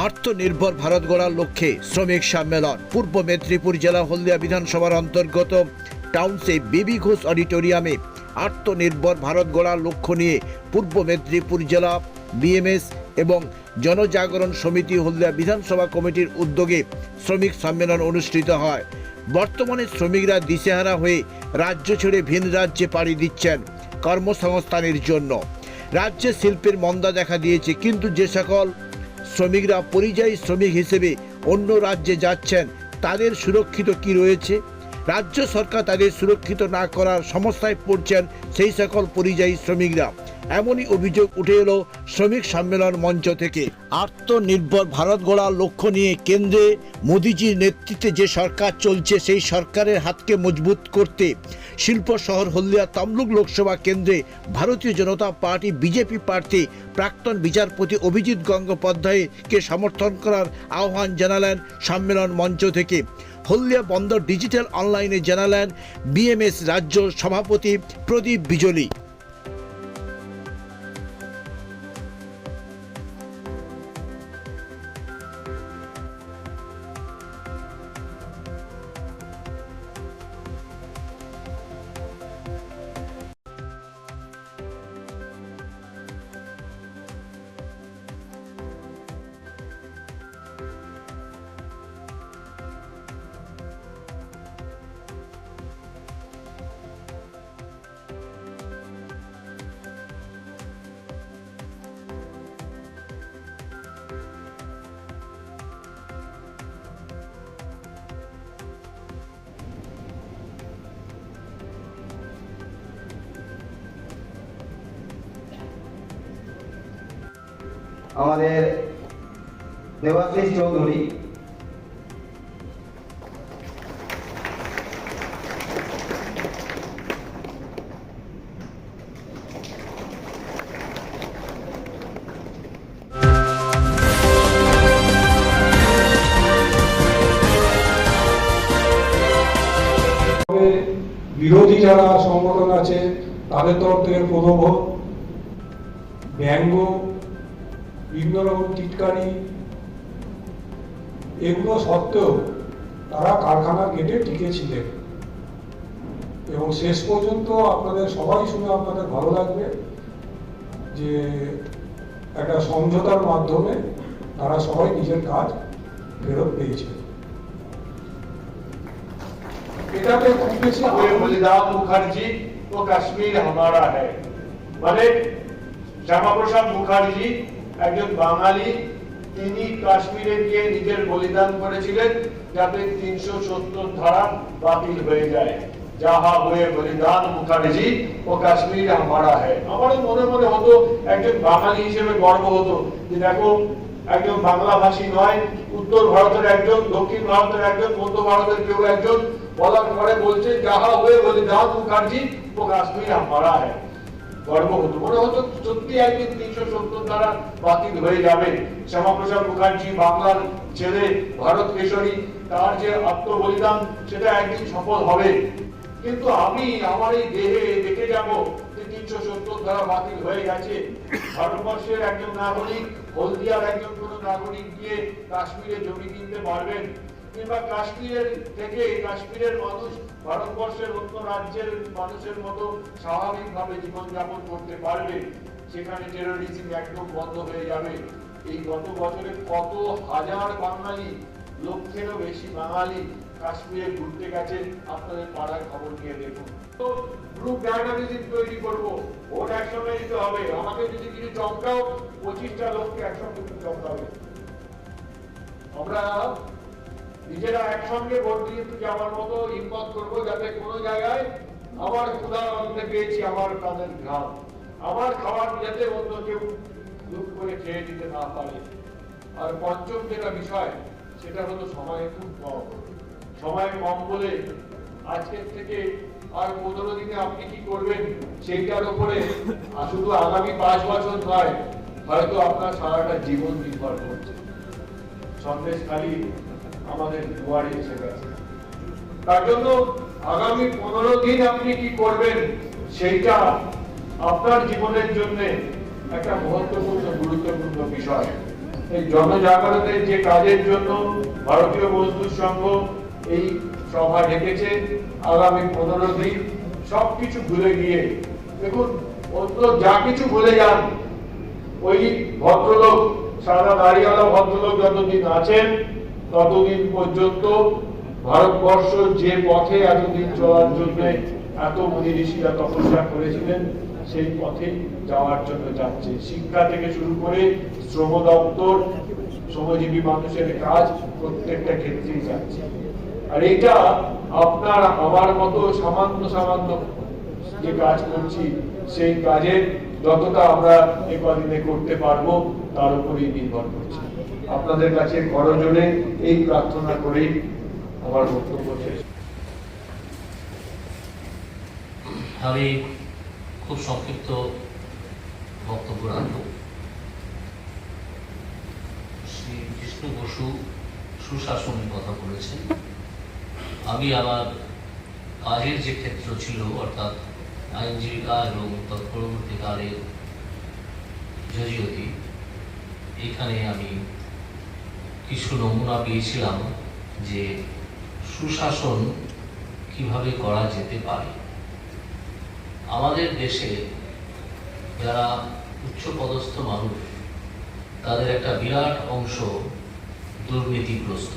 আত্মনির্ভর ভারত গড়ার লক্ষ্যে শ্রমিক সম্মেলন। পূর্ব মেদিনীপুর জেলা হলদিয়া বিধানসভার অন্তর্গত টাউনশিপ বিবি ঘোষ অডিটোরিয়ামে আত্মনির্ভর ভারত গড়ার লক্ষ্য নিয়ে পূর্ব মেদিনীপুর জেলা বিএমএস এবং জনজাগরণ সমিতি হলদিয়া বিধানসভা কমিটির উদ্যোগে শ্রমিক সম্মেলন অনুষ্ঠিত হয়। বর্তমানে শ্রমিকরা দিশেহারা হয়ে রাজ্য ছেড়ে ভিন রাজ্যে পাড়ি দিচ্ছেন কর্মসংস্থানের জন্য। রাজ্যে শিল্পের মন্দা দেখা দিয়েছে, কিন্তু যে সকল শ্রমিকরা পরিযায়ী শ্রমিক হিসেবে অন্য রাজ্যে যাচ্ছেন। তাদের সুরক্ষিত কি রয়েছে? রাজ্য সরকার তাদের সুরক্ষিত না করার সমস্যায় পড়ছেন সেই সকল পরিযায়ী শ্রমিকরা। এমনই অভিযোগ উঠে এলো শ্রমিক সম্মেলন মঞ্চ থেকে। আত্মনির্ভর ভারত গড়ার লক্ষ্য নিয়ে কেন্দ্রে মোদিজির নেতৃত্বে যে সরকার চলছে, সেই সরকারের হাতকে মজবুত করতে শিল্প শহর, হলদিয়া, তমলুক লোকসভা কেন্দ্রে ভারতীয় জনতা পার্টি, বিজেপি প্রার্থী, প্রাক্তন বিচারপতি অভিজিৎ গঙ্গোপাধ্যায়কে সমর্থন করার আহ্বান জানালেন সম্মেলন মঞ্চ থেকে। হলদিয়া বন্দর ডিজিটাল অনলাইনে জানালেন বিএমএস রাজ্য সভাপতি প্রদীপ বিজলি। আমাদের দেবাশিস চৌধুরী। বিরোধী যারা সংগঠন আছে তাদের তরফ থেকে প্রলোভন ব্যঙ্গ বিভিন্ন রকম টিটকারি। এগুলো সত্ত্বেও তারা কারখানার গেটে টিকে ছিলেন এবং শেষ পর্যন্ত আপনাদের সবাই শুনে আপনাদের ভালো লাগবে যে একটা সমঝোতার মাধ্যমে তারা সবাই নিজের কাজ ফেরত পেয়েছে। এটাতে খুব বেশি মলিদাম মুখার্জি ও কাশ্মীর হামারা হ্যাঁ মানে শ্যামাপ্রসাদ মুখার্জি একজন বাঙালি, তিনি কাশ্মীরে গিয়ে নিজের বলিদান করেছিলেন যাতে তিনশো সত্তর ধারা বাতিল হয়ে যায়। যাহা হয়ে বলিদান মুখার্জি ও কাশ্মীর মনে মনে হতো, একজন বাঙালি হিসেবে গর্ব হতো যে দেখো, একজন বাংলা ভাষী নয়, উত্তর ভারতের একজন, দক্ষিণ ভারতের একজন, মধ্য ভারতের কেউ একজন বলার পরে বলছে, যাহা হয়ে বলিদান মুখার্জি ও কাশ্মীর হামারা है হতো। মনে হতো সত্যি একদিন তিনশো সত্তর দ্বারা বাতিল হয়ে যাবে। শ্যামাপ্রসাদ বাংলার ছেলে ভারত কেশরী, তার যে আত্মবলিদান, সেটা একদিন সফল হবে। কিন্তু আমি আমার এই দেহে দেখে যাব যে তিনশো সত্তর দ্বারা বাতিল হয়ে গেছে। ভারতবর্ষের একজন নাগরিক, হলদিয়ার একজন কোন নাগরিক গিয়ে কাশ্মীরে জমি কিনতে পারবেন। কিংবা কাশ্মীরের থেকে কাশ্মীরের মানুষ ভারতবর্ষের অন্য রাজ্যের মানুষের মতো স্বাভাবিকভাবে জীবনযাপন করতে পারবে, সেখানে টেরোরিজম একদম বন্ধ হয়ে যাবে। এই গত বছরে কত হাজার বাঙালি, লক্ষেরও বেশি বাঙালি কাশ্মীরে ঘুরতে গেছে আপনাদের পাড়ার খবর নিয়ে দেখুন। তো গ্রুপ ডায়নামিজম তৈরি করব, ভোট একসঙ্গে দিতে হবে, আমাকে যদি কিছু চমকাও, পঁচিশটা লোককে একসঙ্গে চমকাবে। আমরা নিজেরা একসঙ্গে ভোট দিয়ে যাওয়ার মতো হিম্মত করব যাতে কোনো জায়গায় আমার ক্ষুধার অন্তে পেয়েছি আমার প্রাণের ঘাম, আমার খাবার যাতে অন্য কেউ লুট করে খেয়ে দিতে না পারে। আর পঞ্চম যেটা বিষয়, সেটা হলো সময় খুব কম। সময় কম বলে আজকের থেকে আর পনেরো দিনে আপনি কি করবেন সেইটার উপরে শুধু আগামী পাঁচ বছর নয়, হয়তো আপনার সারাটা জীবন নির্ভর করছে। সন্দেশ খালি আমাদের দুয়ারে এসে গেছে। তার জন্য আগামী পনেরো দিন আপনি কি করবেন, সেইটা আপনার জীবনের জন্য একটা মহত্বপূর্ণ, গুরুত্বপূর্ণ বিষয়। এই জনজাগরণের যে কাজের জন্য ভারতীয় মজদুর সংঘ এই সভা ডেকেছে, আগামী পনেরো দিন সবকিছু ভুলে গিয়ে, দেখুন, অন্য যা কিছু ভুলে যান, ওই ভদ্রলোক সাদা দাড়িওয়ালা ভদ্রলোক যতদিন আছেন ততদিন পর্যন্ত ভারতবর্ষ যে পথে এতদিন চলার জন্য এত মুনি ঋষিরা তপস্যা করেছিলেন, সেই পথে যাওয়ার জন্য যাচ্ছে। শিক্ষা থেকে শুরু করে শ্রম দপ্তর, শ্রমজীবী মানুষের কাজ প্রত্যেকটা ক্ষেত্রেই যাচ্ছে। আর এটা আপনার আমার মতো সামান্য সামান্য যে কাজ করছি, সেই কাজের যতটা আমরা এ কদিনে করতে পারব, তার উপরেই নির্ভর করছে। আপনাদের কাছে করজনে এই প্রার্থনা করেই আমার বক্তব্য শেষ। আমি খুব সংক্ষিপ্ত বক্তব্য রাখব। শ্রী কৃষ্ণ বসু সুশাসনের কথা বলেছেন। আমি আমার কাজের যে ক্ষেত্র ছিল, অর্থাৎ আইনজীবিকা এবং তৎপরবর্তীকালের জরিয়তি এখানে আমি কিছু নমুনা পেয়েছিলাম যে সুশাসন কীভাবে করা যেতে পারে। আমাদের দেশে যারা উচ্চপদস্থ মানুষ, তাদের একটা বিরাট অংশ দুর্নীতিগ্রস্ত।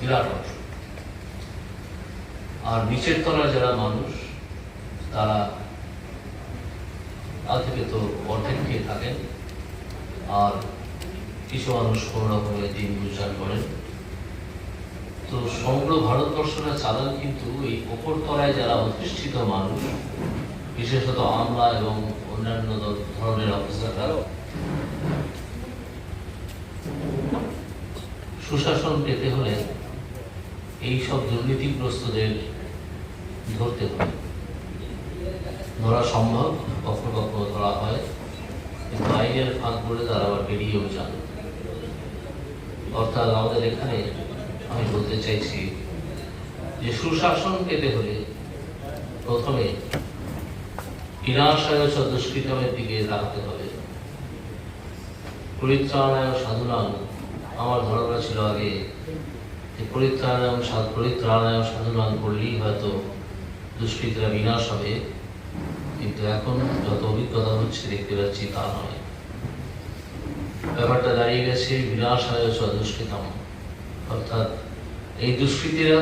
বিরাট অংশ। আর নিচের তলার যারা মানুষ, তারা তা থেকে তো অর্ধেক খেয়ে থাকেন। আর কিছু মানুষ কোনো রকমের দিন গুজরান করেন। তো সমগ্র ভারতবর্ষটা চালান কিন্তু এই তলায় যারা অধিষ্ঠিত মানুষ, বিশেষত আমলা এবং অন্যান্য ধরনের অফিসাররা, সুশাসন পেতে হলে এই সব দুর্নীতিগ্রস্তদের ধরতে হবে। ধরা সম্ভব, কখনো কখনো ধরা হয়। আইনের ফাঁক বলে তারা আবার বেরিয়েও যান। অর্থাৎ আমাদের এখানে আমি বলতে চাইছি যে সুশাসন পেতে হলে প্রথমে বিনাশায় দুষ্কৃতমের দিকে তাকাতে হবে। পরিত্রাণায় সাধুনাম আমার ধারণা ছিল আগে যে পরিত্রাণায় সাধ পরিত্রাণায় সাধুনাম করলেই হয়তো দুষ্কৃতরা বিনাশ হবে। কিন্তু এখন যত অভিজ্ঞতা হচ্ছে দেখতে পাচ্ছি তা নয়। ব্যাপারটা দাঁড়িয়ে গেছে বিনাশায় চ দুষ্কৃতম অর্থাৎ এই দুষ্কৃতীরা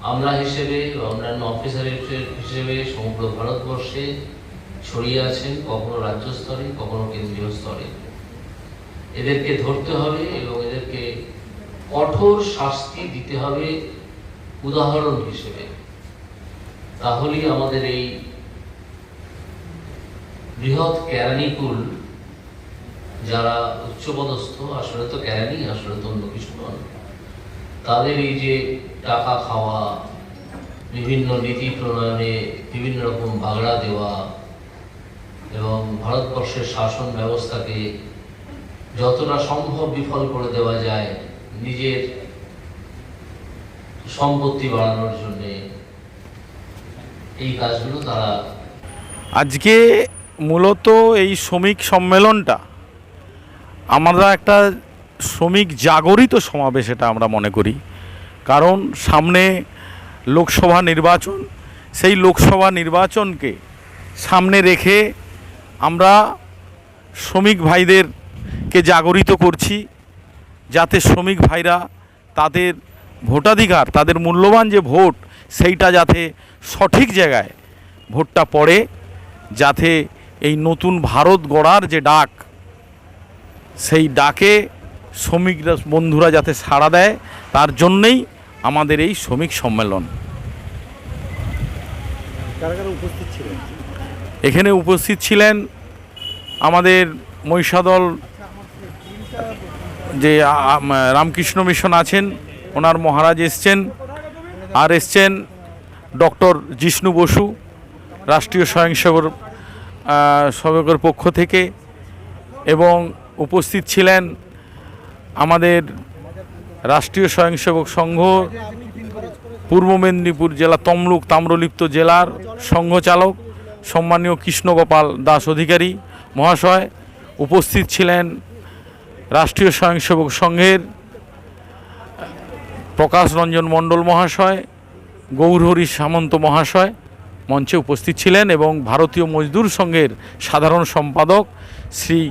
আমরা হিসেবে অন্যান্য অফিসার হিসেবে সমগ্র ভারতবর্ষে ছড়িয়ে আছেন, কখনো রাজ্য স্তরে, কখনো কেন্দ্রীয় স্তরে। এদেরকে ধরতে হবে এবং এদেরকে কঠোর শাস্তি দিতে হবে উদাহরণ হিসেবে। তাহলেই আমাদের এই বৃহৎ কেরানিকুল যারা উচ্চপদস্থ, আসলে তো কেরানি আসলে তো অন্য কিছু নয়। তাদের এই যে টাকা খাওয়া, বিভিন্ন নীতি প্রণয়নে বিভিন্ন রকম বাগড়া দেওয়া এবং ভারতবর্ষের শাসন ব্যবস্থাকে যতটা সম্ভব বিফল করে দেওয়া যায় নিজের সম্পত্তি বাড়ানোর জন্যে, এই কাজগুলো তারা আজকে মূলত এই শ্রমিক সম্মেলনটা আমরা একটা শ্রমিক জাগরিত সমাবেশ এটা আমরা মনে করি। কারণ সামনে লোকসভা নির্বাচন, সেই লোকসভা নির্বাচনকে সামনে রেখে আমরা শ্রমিক ভাইদেরকে জাগরিত করছি, যাতে শ্রমিক ভাইরা তাদের ভোটাধিকার, তাদের মূল্যবান যে ভোট, সেইটা যাতে সঠিক জায়গায় ভোটটা পড়ে, যাতে এই নতুন ভারত গড়ার যে ডাক সেই ডাকে শ্রমিকরা বন্ধুরা যাতে সাড়া দেয় তার জন্যেই আমাদের এই শ্রমিক সম্মেলন। এখানে উপস্থিত ছিলেন আমাদের মহিষাদল যে রামকৃষ্ণ মিশন আছেন ওনার মহারাজ এসছেন আর এসছেন ডক্টর জিষ্ণু বসু রাষ্ট্রীয় স্বয়ংসেবক সেবকের পক্ষ থেকে এবং উপস্থিত ছিলেন আমাদের রাষ্ট্রীয় স্বয়ংসেবক সংঘ, পূর্ব মেদিনীপুর জেলা তমলুক তাম্রলিপ্ত জেলার সংঘচালক সম্মানীয় কৃষ্ণগোপাল দাস অধিকারী মহাশয় উপস্থিত ছিলেন রাষ্ট্রীয় স্বয়ংসেবক সংঘের প্রকাশ রঞ্জন মণ্ডল মহাশয়, গৌরহরি সামন্ত মহাশয় মঞ্চে উপস্থিত ছিলেন এবং ভারতীয় মজদুর সংঘের সাধারণ সম্পাদক শ্রী